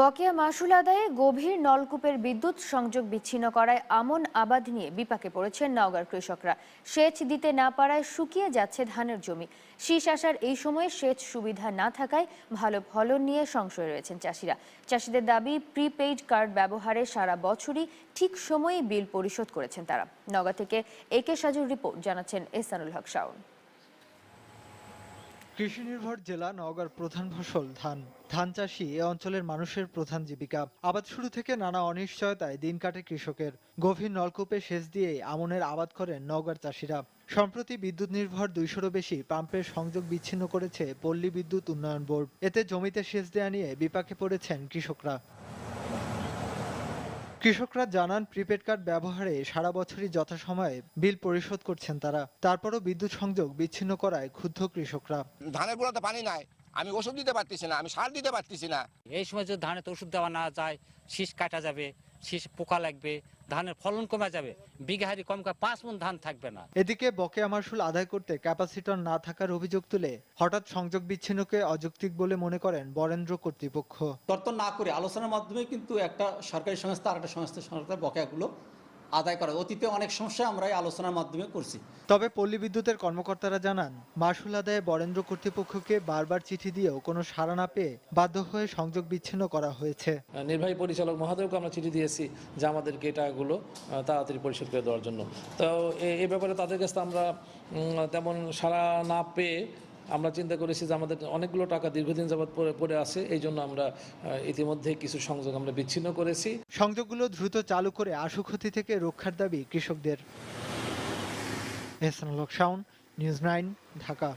বকেয়া মাসুল আদায়ে গভীর নলকূপের বিদ্যুৎ সংযোগ বিচ্ছিন্ন করায় আমন আবাদ নিয়ে বিপাকে পড়েছেন নওগাঁর কৃষকরা। সেচ দিতে না পারায় শুকিয়ে যাচ্ছে ধানের জমি। শীষ আসার এই সময়ে সেচ সুবিধা না থাকায় ভালো ফলন নিয়ে সংশয়ে রয়েছেন চাষিরা। চাষিদের দাবি, প্রিপেইড কার্ড ব্যবহারে সারা বছরই ঠিক সময়ে বিল পরিশোধ করেছেন তারা। নওগাঁ থেকে একে সাজুর রিপোর্ট জানাচ্ছেন এসানুল হক শাওন। কৃষি নির্ভর জেলা নওগাঁর প্রধান ফসল ধান। ধান চাষি এ অঞ্চলের মানুষের প্রধান জীবিকা। আবাদ শুরু থেকে নানা অনিশ্চয়তায় দিন কাটে কৃষকের। গভীর নলকূপে সেচ দিয়ে আমনের আবাদ করেন নওগাঁর চাষিরা। সম্প্রতি বিদ্যুৎ নির্ভর দুইশোরও বেশি পাম্পের সংযোগ বিচ্ছিন্ন করেছে পল্লী বিদ্যুৎ উন্নয়ন বোর্ড। এতে জমিতে সেচ দেয়া নিয়ে বিপাকে পড়েছেন কৃষকরা। কৃষকরা জানান প্রিপেড কার্ড ব্যবহারে সারা বছরই যথাসময়ে বিল পরিশোধ করছেন তারা। তারপরও বিদ্যুৎ সংযোগ বিচ্ছিন্ন করায় ক্ষুব্ধ কৃষকরা। ধানের গোড়াতে পানি নাই। আমি ওষুধ দিতে পারতেছি না আমি সার দিতে পারতেছি না। এই সময় যদি ধানে ওষুধ দেওয়া না যায় শীষ কাটা যাবে শীষ পোকা লাগবে ধানের ফলন কমে যাবে বিঘাহারি কম করে পাঁচ মন ধান থাকবে না। এদিকে বকেয়া মাসুল আদায় করতে ক্যাপাসিটর না থাকার অভিযোগ তুলে হঠাৎ সংযোগ বিচ্ছিন্নকে অযৌক্তিক বলে মনে করেন বরেন্দ্র কর্তৃপক্ষ। তর্ক না করে আলোচনার মাধ্যমে কিন্তু একটা সরকারি সংস্থা আর একটা সংস্থা সরকার বকেয়াগুলো আদায় করা। অতীতে অনেক সমস্যা আমরা এই আলোচনার মাধ্যমে করছি তবে পল্লী বিদ্যুতের কর্মকর্তারা জানান মাসুল আদায়ে বরেন্দ্র কর্তৃপক্ষকে বারবার চিঠি দিয়েও কোনো সাড়া না পেয়ে বাধ্য হয়ে সংযোগ বিচ্ছিন্ন করা হয়েছে। নির্বাহী পরিচালক মহাদেবকে আমরা চিঠি দিয়েছি যে আমাদেরকে টাকাগুলো তাড়াতাড়ি পরিশোধ করে দেওয়ার জন্য। তো এ- এ ব্যাপারে তাদের কাছে আমরা তেমন সাড়া না পেয়ে আমরা চিন্তা করেছি যে আমাদের অনেকগুলো টাকা দীর্ঘদিন যাবৎ পরে পড়ে আছে, এই জন্য আমরা ইতিমধ্যে কিছু সংযোগ আমরা বিচ্ছিন্ন করেছি। সংযোগগুলো দ্রুত চালু করে আশু ক্ষতি থেকে রক্ষার দাবি কৃষকদের। Ehsanul Shaon news nine, Dhaka.